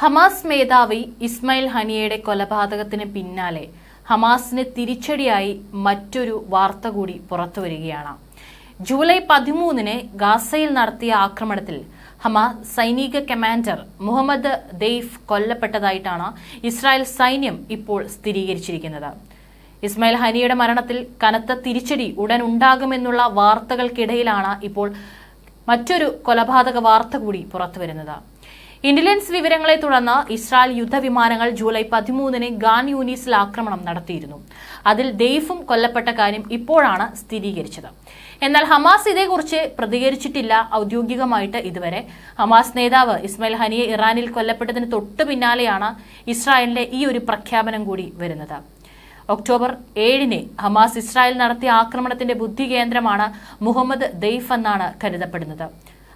Hamas മേധാവി ഇസ്മയിൽ ഹനിയയുടെ കൊലപാതകത്തിന് പിന്നാലെ ഹമാസിന് തിരിച്ചടിയായി മറ്റൊരു വാർത്ത കൂടി പുറത്തു വരികയാണ്. ജൂലൈ പതിമൂന്നിന് ഗാസയിൽ നടത്തിയ ആക്രമണത്തിൽ ഹമാസ് സൈനിക കമാൻഡർ മുഹമ്മദ് ദെയ്ഫ് കൊല്ലപ്പെട്ടതായിട്ടാണ് ഇസ്രായേൽ സൈന്യം ഇപ്പോൾ സ്ഥിരീകരിച്ചിരിക്കുന്നത്. ഇസ്മായിൽ ഹനിയുടെ മരണത്തിൽ കനത്ത തിരിച്ചടി ഉടൻ ഉണ്ടാകുമെന്നുള്ള വാർത്തകൾക്കിടയിലാണ് ഇപ്പോൾ മറ്റൊരു കൊലപാതക വാർത്ത കൂടി പുറത്തുവരുന്നത് ഇന്റലിജൻസ് വിവരങ്ങളെ തുടർന്ന് ഇസ്രായേൽ യുദ്ധവിമാനങ്ങൾ ജൂലൈ പതിമൂന്നിന് ഗാൻ യൂനീസിൽ ആക്രമണം നടത്തിയിരുന്നു. അതിൽ ദെയ്ഫും കൊല്ലപ്പെട്ട കാര്യം ഇപ്പോഴാണ് സ്ഥിരീകരിച്ചത്. എന്നാൽ ഹമാസ് ഇതേക്കുറിച്ച് പ്രതികരിച്ചിട്ടില്ല ഔദ്യോഗികമായിട്ട് ഇതുവരെ. ഹമാസ് നേതാവ് ഇസ്മായിൽ ഹനിയെ ഇറാനിൽ കൊല്ലപ്പെട്ടതിന് തൊട്ടു പിന്നാലെയാണ് ഇസ്രായേലിന്റെ ഈ ഒരു പ്രഖ്യാപനം കൂടി വരുന്നത്. ഒക്ടോബർ ഏഴിന് ഹമാസ് ഇസ്രായേൽ നടത്തിയ ആക്രമണത്തിന്റെ ബുദ്ധി കേന്ദ്രമാണ് മുഹമ്മദ് ദെയ്ഫ് എന്നാണ് കരുതപ്പെടുന്നത്.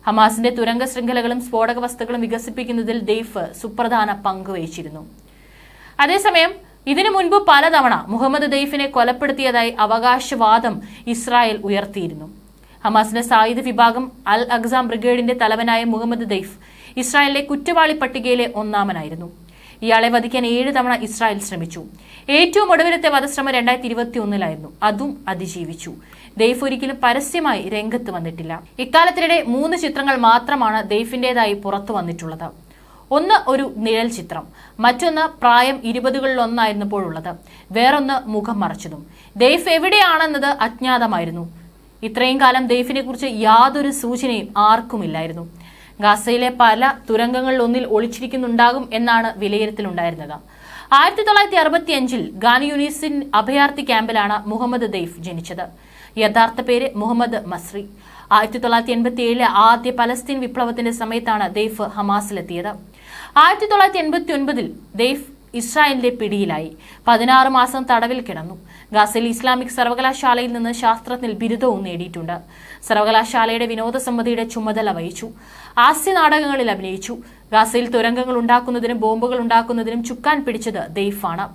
ഹമാസിന്റെ തുരങ്ക ശൃംഖലകളും സ്ഫോടക വസ്തുക്കളും വികസിപ്പിക്കുന്നതിൽ ദെയ്ഫ് സുപ്രധാന പങ്ക് വഹിച്ചിരുന്നു. അതേസമയം ഇതിനു മുൻപ് പലതവണ മുഹമ്മദ് ദെയ്ഫിനെ കൊലപ്പെടുത്തിയതായി അവകാശവാദം ഇസ്രായേൽ ഉയർത്തിയിരുന്നു. ഹമാസിന്റെ സായുധ വിഭാഗം അൽ അഗ്സാം ബ്രിഗേഡിന്റെ തലവനായ മുഹമ്മദ് ദെയ്ഫ് ഇസ്രായേലിലെ കുറ്റവാളി പട്ടികയിലെ ഒന്നാമനായിരുന്നു. ഇയാളെ വധിക്കാൻ ഏഴ് തവണ ഇസ്രായേൽ ശ്രമിച്ചു. ഏറ്റവും ഒടുവിലത്തെ വധശ്രമം രണ്ടായിരത്തി ഇരുപത്തി ഒന്നിലായിരുന്നു അതും അതിജീവിച്ചു. ദെയ്ഫ് ഒരിക്കലും പരസ്യമായി രംഗത്ത് വന്നിട്ടില്ല. ഇക്കാലത്തിനിടെ മൂന്ന് ചിത്രങ്ങൾ മാത്രമാണ് ദൈഫിന്റേതായി പുറത്തു വന്നിട്ടുള്ളത്. ഒന്ന് ഒരു നിഴൽ ചിത്രം മറ്റൊന്ന് പ്രായം ഇരുപതുകളിലൊന്നായിരുന്നപ്പോഴുള്ളത്. വേറൊന്ന് മുഖം മറച്ചതും. ദെയ്ഫ് എവിടെയാണെന്നത് അജ്ഞാതമായിരുന്നു. ഇത്രയും കാലം ദെയ്ഫിനെ കുറിച്ച് യാതൊരു സൂചനയും ആർക്കുമില്ലായിരുന്നു. ഗാസയിലെ പല തുരങ്കങ്ങളിലൊന്നിൽ ഒളിച്ചിരിക്കുന്നുണ്ടാകും എന്നാണ് വിലയിരുത്തലുണ്ടായിരുന്നത്. ആയിരത്തി തൊള്ളായിരത്തി അറുപത്തി അഞ്ചിൽ ഗാനി യൂണിസിൻ അഭയാർത്ഥി ക്യാമ്പിലാണ് മുഹമ്മദ് ദെയ്ഫ് ജനിച്ചത്. യഥാർത്ഥ പേര് മുഹമ്മദ് മസ്രി. ആയിരത്തി തൊള്ളായിരത്തി എൺപത്തി ഏഴിലെ ആദ്യ പലസ്തീൻ വിപ്ലവത്തിന്റെ സമയത്താണ് ദെയ്ഫ് ഹമാസിലെത്തിയത്. ആയിരത്തി തൊള്ളായിരത്തി എൺപത്തി ഒൻപതിൽ ദെയ്ഫ് ഇസ്രായേലിന്റെ പിടിയിലായി. പതിനാറ് മാസം തടവിൽ കിടന്നു. ഗാസയിൽ ഇസ്ലാമിക് സർവകലാശാലയിൽ നിന്ന് ശാസ്ത്രത്തിൽ ബിരുദവും നേടിയിട്ടുണ്ട്. സർവകലാശാലയുടെ വിനോദസമിതിയുടെ ചുമതല വഹിച്ചു. ആസ്യ നാടകങ്ങളിൽ അഭിനയിച്ചു. ഗാസയിൽ തുരങ്കങ്ങൾ ഉണ്ടാക്കുന്നതിനും ബോംബുകൾ ഉണ്ടാക്കുന്നതിനും ചുക്കാൻ പിടിച്ചത് ദെയ്ഫാണ്.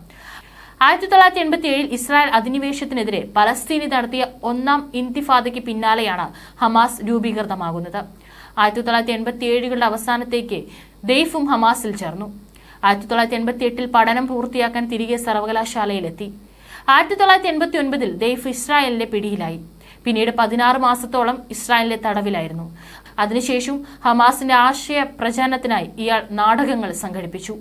ആയിരത്തി തൊള്ളായിരത്തി എൺപത്തി ഏഴിൽ ഇസ്രായേൽ അധിനിവേശത്തിനെതിരെ പലസ്തീനി നടത്തിയ ഒന്നാം ഇന്തിഫാദയ്ക്ക് പിന്നാലെയാണ് ഹമാസ് രൂപീകൃതമാകുന്നത്. ആയിരത്തി തൊള്ളായിരത്തി എൺപത്തി ഏഴുകളുടെ അവസാനത്തേക്ക് ദെയ്ഫും ഹമാസിൽ ചേർന്നു. ആയിരത്തി തൊള്ളായിരത്തി എൺപത്തി എട്ടിൽ പഠനം പൂർത്തിയാക്കാൻ തിരികെ സർവകലാശാലയിലെത്തി. ആയിരത്തി തൊള്ളായിരത്തി എൺപത്തി ഒൻപതിൽ ദൈഫ് ഇസ്രായേലിന്റെ പിടിയിലായി. പിന്നീട് പതിനാറ് മാസത്തോളം ഇസ്രായേലിലെ തടവിലായിരുന്നു. അതിനുശേഷം ഹമാസിന്റെ ആശയ പ്രചാരണത്തിനായി ഇയാൾ നാടകങ്ങൾ സംഘടിപ്പിച്ചു.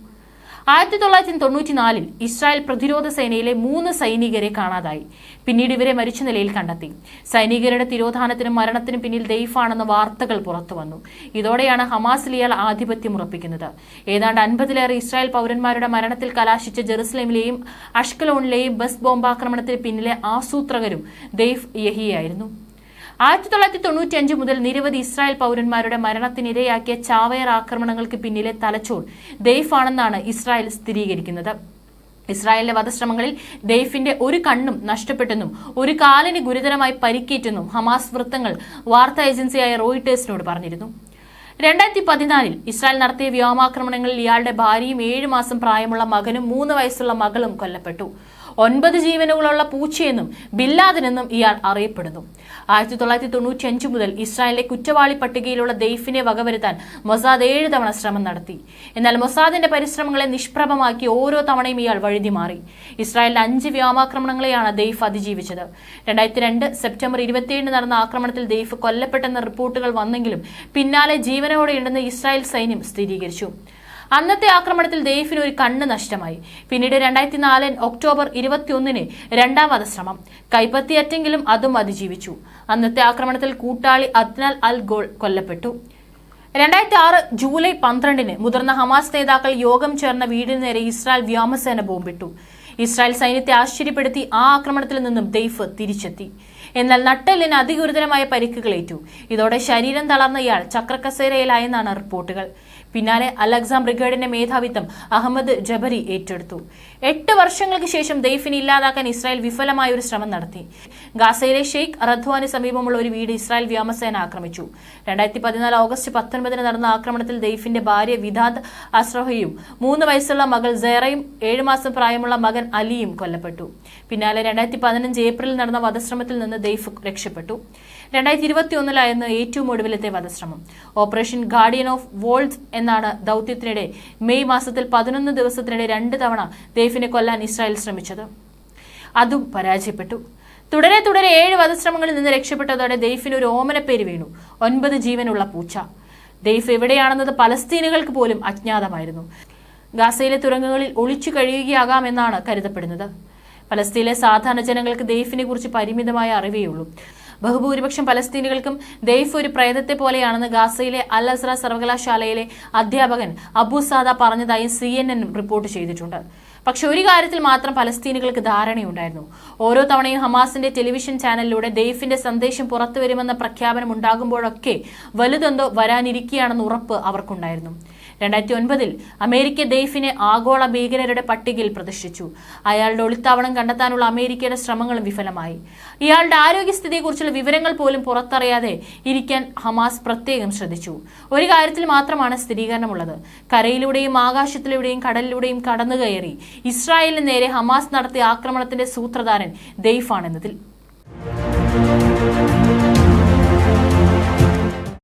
ആയിരത്തി തൊള്ളായിരത്തി തൊണ്ണൂറ്റിനാലിൽ ഇസ്രായേൽ പ്രതിരോധ സേനയിലെ മൂന്ന് സൈനികരെ കാണാതായി. പിന്നീട് ഇവരെ മരിച്ച നിലയിൽ കണ്ടെത്തി. സൈനികരുടെ തിരോധാനത്തിനും മരണത്തിനും പിന്നിൽ ദൈഫാണെന്ന വാർത്തകൾ പുറത്തു വന്നു. ഇതോടെയാണ് ഹമാസിൽ ഇയാൾ ആധിപത്യം ഉറപ്പിക്കുന്നത്. ഏതാണ്ട് അൻപതിലേറെ ഇസ്രായേൽ പൗരന്മാരുടെ മരണത്തിൽ കലാശിച്ച ജെറുസലേമിലെയും അഷ്കലോണിലെയും ബസ് ബോംബാക്രമണത്തിന് പിന്നിലെ ആസൂത്രകരും ദെയ്ഫ് യഹിയായിരുന്നു. ആയിരത്തി തൊള്ളായിരത്തി തൊണ്ണൂറ്റി അഞ്ച് മുതൽ നിരവധി ഇസ്രായേൽ പൗരന്മാരുടെ മരണത്തിനിരയാക്കിയ ചാവയർ ആക്രമണങ്ങൾക്ക് പിന്നിലെ തലച്ചോർ ദൈഫാണെന്നാണ് ഇസ്രായേൽ സ്ഥിരീകരിക്കുന്നത്. ഇസ്രായേലിലെ വധശ്രമങ്ങളിൽ ദെയ്ഫിന്റെ ഒരു കണ്ണും നഷ്ടപ്പെട്ടെന്നും ഒരു കാലിന് ഗുരുതരമായി പരിക്കേറ്റെന്നും ഹമാസ് വൃത്തങ്ങൾ വാർത്താ ഏജൻസിയായ റോയിട്ടേഴ്സിനോട് പറഞ്ഞിരുന്നു. രണ്ടായിരത്തി പതിനാലിൽ ഇസ്രായേൽ നടത്തിയ വ്യോമാക്രമണങ്ങളിൽ ഇയാളുടെ ഭാര്യയും ഏഴ് മാസം പ്രായമുള്ള മകനും മൂന്ന് വയസ്സുള്ള മകളും കൊല്ലപ്പെട്ടു. ഒൻപത് ജീവനുകളുള്ള പൂച്ചയെന്നും ബില്ലാദിനെന്നും ഇയാൾ അറിയപ്പെടുന്നു. ആയിരത്തി തൊള്ളായിരത്തി തൊണ്ണൂറ്റി അഞ്ച് മുതൽ ഇസ്രായേലിലെ കുറ്റവാളി പട്ടികയിലുള്ള ദൈഫിനെ വകവരുത്താൻ മൊസാദ് ഏഴ് തവണ ശ്രമം നടത്തി. എന്നാൽ മൊസാദിന്റെ പരിശ്രമങ്ങളെ നിഷ്പ്രഭമാക്കി ഓരോ തവണയും ഇയാൾ വഴുതി മാറി ഇസ്രായേലിലെ അഞ്ച് വ്യോമാക്രമണങ്ങളെയാണ് ദൈഫ് അതിജീവിച്ചത്. രണ്ടായിരത്തി രണ്ട് സെപ്റ്റംബർ ഇരുപത്തിയേഴിന് നടന്ന ആക്രമണത്തിൽ ദൈഫ് കൊല്ലപ്പെട്ടെന്ന റിപ്പോർട്ടുകൾ വന്നെങ്കിലും പിന്നാലെ ജീവനോടെയുണ്ടെന്ന് ഇസ്രായേൽ സൈന്യം സ്ഥിരീകരിച്ചു. അന്നത്തെ ആക്രമണത്തിൽ ദെയ്ഫിന് ഒരു കണ്ണ് നഷ്ടമായി. പിന്നീട് രണ്ടായിരത്തി നാല് ഒക്ടോബർ ഇരുപത്തിയൊന്നിന് രണ്ടാം വധശ്രമം. കൈപ്പത്തിയറ്റെങ്കിലും അതും അതിജീവിച്ചു. അന്നത്തെ ആക്രമണത്തിൽ കൂട്ടാളി അദ്നാൽ അൽ ഗോൾ കൊല്ലപ്പെട്ടു. രണ്ടായിരത്തി ആറ് ജൂലൈ പന്ത്രണ്ടിന് മുതിർന്ന ഹമാസ് നേതാക്കൾ യോഗം ചേർന്ന വീടിന് നേരെ ഇസ്രായേൽ വ്യോമസേന ബോംബിട്ടു. ഇസ്രായേൽ സൈന്യത്തെ ആശ്ചര്യപ്പെടുത്തി ആ ആക്രമണത്തിൽ നിന്നും ദെയ്ഫ് തിരിച്ചെത്തി. എന്നാൽ നട്ടെല്ലിന് അതിഗുരുതരമായ പരിക്കുകളേറ്റു ഇതോടെ ശരീരം തളർന്ന ഇയാൾ ചക്രക്കസേരയിലായെന്നാണ് റിപ്പോർട്ടുകൾ. പിന്നാലെ അലക്സാം ബ്രിഗേഡിന്റെ മേധാവിത്വം അഹമ്മദ് ജബരി ഏറ്റെടുത്തു. എട്ട് വർഷങ്ങൾക്ക് ശേഷം ദെയ്ഫിനെ ഇല്ലാതാക്കാൻ ഇസ്രായേൽ വിഫലമായ ഒരു ശ്രമം നടത്തി. ഗാസയിലെ ഷെയ്ഖ് റദ്വാന് സമീപമുള്ള ഒരു വീട് ഇസ്രായേൽ വ്യോമസേന ആക്രമിച്ചു. രണ്ടായിരത്തി പതിനാല് ഓഗസ്റ്റ് പത്തൊൻപതിന് നടന്ന ആക്രമണത്തിൽ ദെയ്ഫിന്റെ ഭാര്യ വിദാദ് അസ്രഹയും മൂന്ന് വയസ്സുള്ള മകൾ സെറയും ഏഴു മാസം പ്രായമുള്ള മകൻ അലിയും കൊല്ലപ്പെട്ടു. പിന്നാലെ രണ്ടായിരത്തി പതിനഞ്ച് ഏപ്രിലിൽ നടന്ന വധശ്രമത്തിൽ നിന്ന് ദെയ്ഫ് രക്ഷപ്പെട്ടു. രണ്ടായിരത്തി ഇരുപത്തി ഒന്നിലായിരുന്നു ഏറ്റവും ഒടുവിലത്തെ വധശ്രമം. ഓപ്പറേഷൻ ഗാർഡിയൻ ഓഫ് വോൾഡ് എന്നാണ് ദൗത്യത്തിനിടെ മെയ് മാസത്തിൽ പതിനൊന്ന് ദിവസത്തിനിടെ രണ്ട് തവണ ദൈഫിനെ കൊല്ലാൻ ഇസ്രായേൽ ശ്രമിച്ചത്. അതും പരാജയപ്പെട്ടു. തുടരെ തുടരെ ഏഴ് വധശ്രമങ്ങളിൽ നിന്ന് രക്ഷപ്പെട്ടതോടെ ദൈഫിന് ഒരു ഓമനപ്പേര് വീണു. ഒൻപത് ജീവനുള്ള പൂച്ച. ദൈഫ് എവിടെയാണെന്നത് പലസ്തീനുകൾക്ക് പോലും അജ്ഞാതമായിരുന്നു. ഗാസയിലെ തുരങ്കങ്ങളിൽ ഒളിച്ചു കഴിയുകയാകാമെന്നാണ് കരുതപ്പെടുന്നത്. പലസ്തീനിലെ സാധാരണ ജനങ്ങൾക്ക് ദൈഫിനെ കുറിച്ച് പരിമിതമായ അറിവേയുള്ളൂ. ബഹുഭൂരിപക്ഷം പലസ്തീനികൾക്കും ദൈഫ് ഒരു പ്രേതത്തെ പോലെയാണെന്ന് ഗാസയിലെ അൽ അസ്ര സർവകലാശാലയിലെ അധ്യാപകൻ അബു സാദ പറഞ്ഞതായി സി എൻ എൻ റിപ്പോർട്ട് ചെയ്തിട്ടുണ്ട്. പക്ഷെ ഒരു കാര്യത്തിൽ മാത്രം പലസ്തീനികൾക്ക് ധാരണയുണ്ടായിരുന്നു. ഓരോ തവണയും ഹമാസിന്റെ ടെലിവിഷൻ ചാനലിലൂടെ ദൈഫിന്റെ സന്ദേശം പുറത്തു വരുമെന്ന പ്രഖ്യാപനം ഉണ്ടാകുമ്പോഴൊക്കെ വലുതെന്തോ വരാനിരിക്കുകയാണെന്ന് ഉറപ്പ് അവർക്കുണ്ടായിരുന്നു. രണ്ടായിരത്തി ഒൻപതിൽ അമേരിക്ക ദൈഫിനെ ആഗോള ഭീകരരുടെ പട്ടികയിൽ പ്രതിഷ്ഠിച്ചു. അയാളുടെ ഒളിത്താവളം കണ്ടെത്താനുള്ള അമേരിക്കയുടെ ശ്രമങ്ങളും വിഫലമായി. ഇയാളുടെ ആരോഗ്യസ്ഥിതിയെക്കുറിച്ചുള്ള വിവരങ്ങൾ പോലും പുറത്തറിയാതെ ഇരിക്കാൻ ഹമാസ് പ്രത്യേകം ശ്രദ്ധിച്ചു. ഒരു കാര്യത്തിൽ മാത്രമാണ് സ്ഥിരീകരണമുള്ളത്. കരയിലൂടെയും ആകാശത്തിലൂടെയും കടലിലൂടെയും കടന്നുകയറി ഇസ്രായേലിന് നേരെ ഹമാസ് നടത്തിയ ആക്രമണത്തിന്റെ സൂത്രധാരൻ ദെയ്ഫാണെന്നതിൽ